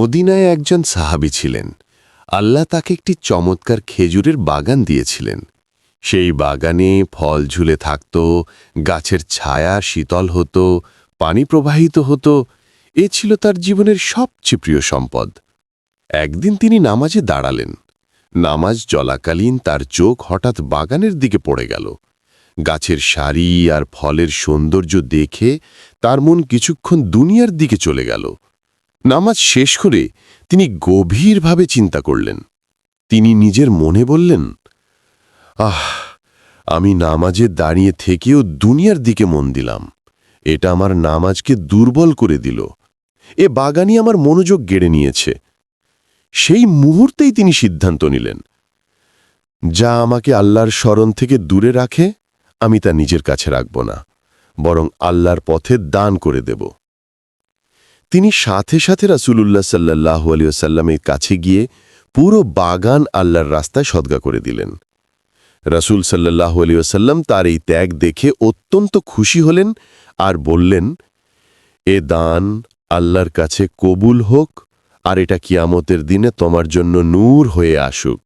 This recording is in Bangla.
মদিনায় একজন সাহাবী ছিলেন। আল্লাহ তাকে একটি চমৎকার খেজুরের বাগান দিয়েছিলেন। সেই বাগানে ফল ঝুলে থাকত, গাছের ছায়া শীতল হতো, পানি প্রবাহিত হতো। এ ছিল তার জীবনের সবচেয়ে প্রিয় সম্পদ। একদিন তিনি নামাজে দাঁড়ালেন। নামাজ চলাকালীন তার চোখ হঠাৎ বাগানের দিকে পড়ে গেল। গাছের সারি আর ফলের সৌন্দর্য দেখে তার মন কিছুক্ষণ দুনিয়ার দিকে চলে গেল। নামাজ শেষ করে তিনি গভীরভাবে চিন্তা করলেন। তিনি নিজের মনে বললেন, আহ, আমি নামাজে দাঁড়িয়ে থেকেও দুনিয়ার দিকে মন দিলাম। এটা আমার নামাজকে দুর্বল করে দিল। এ বাগানই আমার মনোযোগ গেড়ে নিয়েছে। সেই মুহূর্তেই তিনি সিদ্ধান্ত নিলেন, যা আমাকে আল্লাহর স্মরণ থেকে দূরে রাখে, আমি তা নিজের কাছে রাখব না, বরং আল্লাহর পথে দান করে দেব। তিনি সাথে সাথে রাসূলুল্লাহ সাল্লাহ আলিয়াল্লামের কাছে গিয়ে পুরো বাগান আল্লাহর রাস্তায় সদগা করে দিলেন। রাসূল সাল্লাহ আলিয়াল্লাম তার এই ত্যাগ দেখে অত্যন্ত খুশি হলেন আর বললেন, এ দান আল্লাহর কাছে কবুল হোক আর এটা কিয়ামতের দিনে তোমার জন্য নূর হয়ে আসুক।